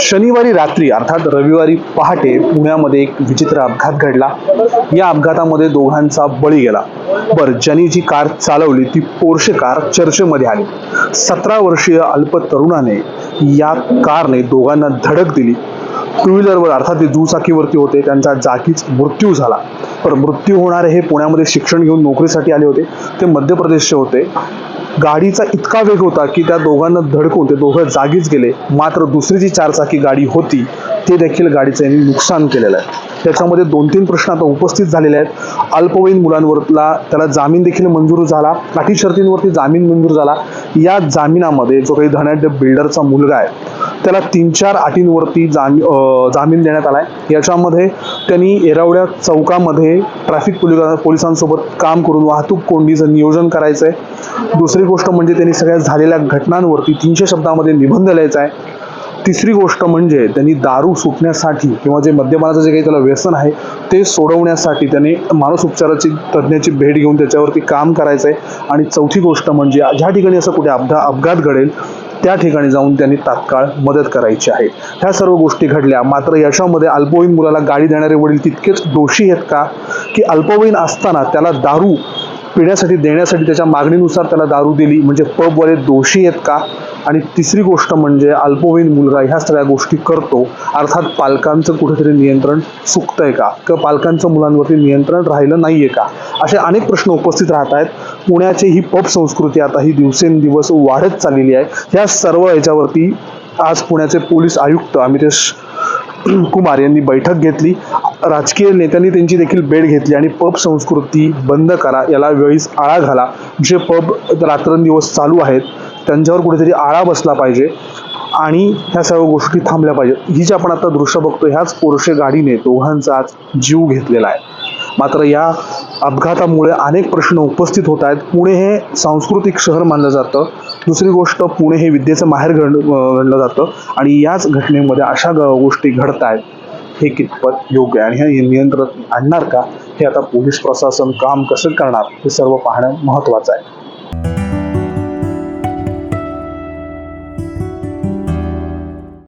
शनिवारी रात्री अर्थात रविवारी पहाटे पुण्यामध्ये एक विचित्र अपघात घडला. या अपघातामध्ये दोघांचा बळी गेला. बर ज्यांनी जी कार चालवली ती पोर्शे कार चर्चेमध्ये आली. सतरा वर्षीय अल्प तरुणाने या कारने दोघांना धडक दिली. टू व्हीलरवर अर्थात ते दुचाकीवरती होते त्यांचा जागीच मृत्यू झाला. पण मृत्यू होणारे हे पुण्यामध्ये शिक्षण घेऊन नोकरीसाठी आले होते. ते मध्य प्रदेशचे होते. गाडीचा इतका वेग होता की त्या दोघांना धडकून ते दोघं जागीच गेले. मात्र दुसरी जी चारचाकी गाडी होती ते देखील गाडीचं यांनी नुकसान केलेलं आहे. त्याच्यामध्ये दोन तीन प्रश्न आता उपस्थित झालेले आहेत. अल्पवयीन मुलांवरला त्याला जामीन देखील मंजूर झाला. अटी शर्तींवरती जामीन मंजूर झाला. या जामिनामध्ये जो काही धनाढ्य बिल्डरचा मुलगा आहे त्याला तीन चार अटींवरती जामी जामीन देण्यात आलाय. याच्यामध्ये त्यांनी येरावड्या चौकामध्ये ट्रॅफिक पोलीस पोलिसांसोबत काम करून वाहतूक कोंडीचं नियोजन करायचं आहे दुसरी गोष्ट म्हणजे त्यांनी सगळ्या झालेल्या घटनांवरती तीनशे शब्दामध्ये निबंध लिहायचा आहे. तिसरी गोष्ट म्हणजे त्यांनी दारू सुटण्यासाठी किंवा जे मद्यपानाचं जे काही त्याला व्यसन आहे ते सोडवण्यासाठी त्याने मानसोपचाराची तज्ज्ञाची भेट घेऊन त्याच्यावरती काम करायचं आहे आणि चौथी गोष्ट म्हणजे ज्या ठिकाणी असं कुठे अपघा अपघात घडेल त्या ठिकाणी जाऊन त्यांनी तात्काळ मदत करायची आहे. ह्या सर्व गोष्टी घडल्या. मात्र याच्यामध्ये अल्पवयीन मुलाला गाडी देणारे वडील तितकेच दोषी आहेत का? की अल्पवयीन असताना त्याला दारू पिण्यासाठी देण्यासाठी त्याच्या मागणीनुसार त्याला दारू दिली म्हणजे पबवाले दोषी आहेत का? आणि तिसरी गोष्ट म्हणजे अल्पवयीन मुलगा ह्या सगळ्या गोष्टी करतो अर्थात पालकांचं कुठेतरी नियंत्रण चुकतंय का? किंवा पालकांचं मुलांवरती नियंत्रण राहिलं नाहीये का? असे अनेक प्रश्न उपस्थित राहत आहेत. पुण्याची ही पब संस्कृती आता ही दिवसेंदिवस वाढत चाललेली आहे. ह्या सर्व याच्यावरती आज पुण्याचे पोलीस आयुक्त अमितेश कुमार यांनी बैठक घेतली. राजकीय नेत्यांनी त्यांची देखील भेट घेतली आणि पब संस्कृती बंद करा याला वेळीच आळा घाला. जे पब रात्रंदिवस चालू आहेत त्यांच्यावर कुठेतरी आळा बसला पाहिजे आणि ह्या सर्व गोष्टी थांबल्या पाहिजेत. ही जी आपण आता दृश्य बघतो ह्याच पोरशे गाडीने दोघांचा आज जीव घेतलेला आहे. मात्र या अपघातामुळे अनेक प्रश्न उपस्थित होत आहेत. पुणे हे सांस्कृतिक शहर मानलं जातं. दुसरी गोष्ट पुणे हे विद्येचं माहेर घड घडलं जातं. आणि याच घटनेमध्ये अशा ग- गोष्टी घडत आहेत. हे कितपत योग्य आणि हे नियंत्रण आणणार का? हे आता पोलीस प्रशासन काम कसं करणार? हे सर्व पाहणं महत्त्वाचं आहे.